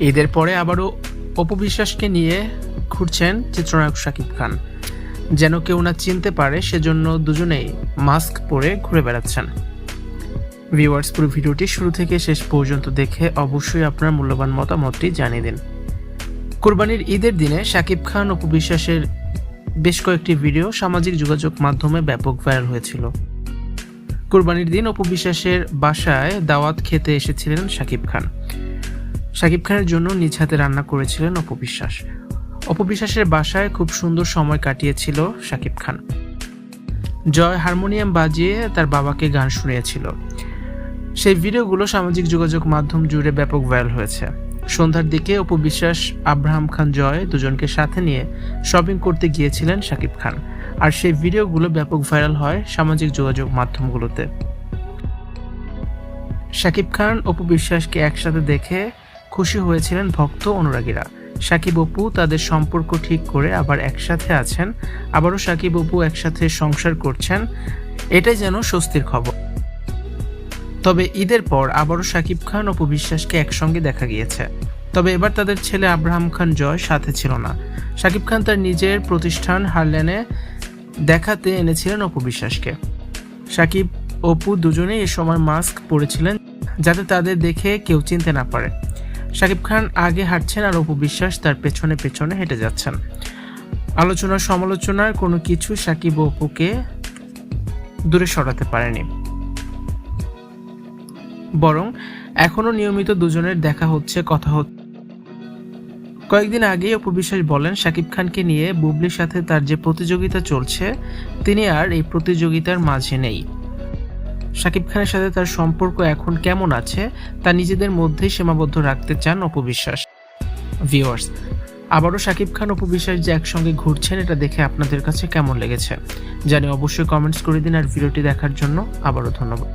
ঈদের পরে আবারও অপবিশ্বাসকে নিয়ে ঘুরছেন চিত্রনায়ক শাকিব খান। যেন কেউ না চিনতে পারে, সেজন্য দুজনেই মাস্ক পরে ঘুরে বেড়াচ্ছেন। ভিউয়ার্স, পুরো ভিডিওটি শুরু থেকে শেষ পর্যন্ত দেখে অবশ্যই আপনার মূল্যবান মতামতটি জানিয়ে দিন। কোরবানির ঈদের দিনে শাকিব খান, অপু বিশ্বাসের বেশ কয়েকটি ভিডিও সামাজিক যোগাযোগ মাধ্যমে ব্যাপক ভাইরাল হয়েছিল। কোরবানির দিন অপু বিশ্বাসের বাসায় দাওয়াত খেতে এসেছিলেন শাকিব খান। শাকিব খানের জন্য নিজ হাতে রান্না করেছিলেন অপবিশ্বাস অপবিশ্বাসের বাসায় খুব সুন্দর সময় কাটিয়েছিল শাকিব খান। জয় হারমোনিয়াম বাজিয়ে তার বাবাকে গান শুনিয়েছিল। সেই ভিডিওগুলো সামাজিক যোগাযোগ মাধ্যম জুড়ে ব্যাপক ভাইরাল হয়েছে। সন্ধ্যার দিকে অপু বিশ্বাস, আব্রাহাম খান, জয় দুজনকে সাথে নিয়ে শপিং করতে গিয়েছিলেন শাকিব খান। আর সেই ভিডিওগুলো ব্যাপক ভাইরাল হয় সামাজিক যোগাযোগ মাধ্যমগুলোতে। শাকিব খান, অপু বিশ্বাসকে একসাথে দেখে খুশি হয়েছিলেন ভক্ত অনুরাগীরা। সাকিব অপু তাদের সম্পর্ক ঠিক করে আবার একসাথে আছেন। আবারও সাকিব অপু একসাথে সংসার করছেন। এটাই যেন স্বস্তির খবর। তবে ঈদের পর আবারও শাকিব খান অপু বিশ্বাসকে একসঙ্গে দেখা গিয়েছে। তবে এবার তাদের ছেলে আব্রাহাম খান জয় সাথে ছিল না। শাকিব খান তার নিজের প্রতিষ্ঠান হারল্যানে দেখাতে এনেছিলেন অপু বিশ্বাসকে। সাকিব অপু দুজনেই এ সময় মাস্ক পরেছিলেন যাতে তাদের দেখে কেউ চিনতে না পারে। শাকিব খান আগে হাঁটছেন আর অপু বিশ্বাস তার পেছনে পেছনে হেঁটে যাচ্ছেন। আলোচনা সমালোচনার কোনো কিছু সাকিব অপুকে দূরে সরাতে পারেনি। বরং এখনও নিয়মিত দুজনের দেখা হচ্ছে, কথা হচ্ছে। কয়েকদিন আগেই অপু বিশ্বাস বলেন, শাকিব খানকে নিয়ে বুবলির সাথে তার যে প্রতিযোগিতা চলছে, তিনি আর এই প্রতিযোগিতার মাঝে নেই। শাকিব খানের সাথে তার সম্পর্ক এখন কেমন আছে, তা নিজেদের মধ্যেই সীমাবদ্ধ রাখতে চান অপবিশ্বাস ভিওয়ার্স আবারও শাকিব খান অপবিশ্বাস যে একসঙ্গে ঘুরছেন, এটা দেখে আপনাদের কাছে কেমন লেগেছে? জানি অবশ্যই কমেন্টস করে দিন আর ভিডিওটি দেখার জন্য আবারও ধন্যবাদ।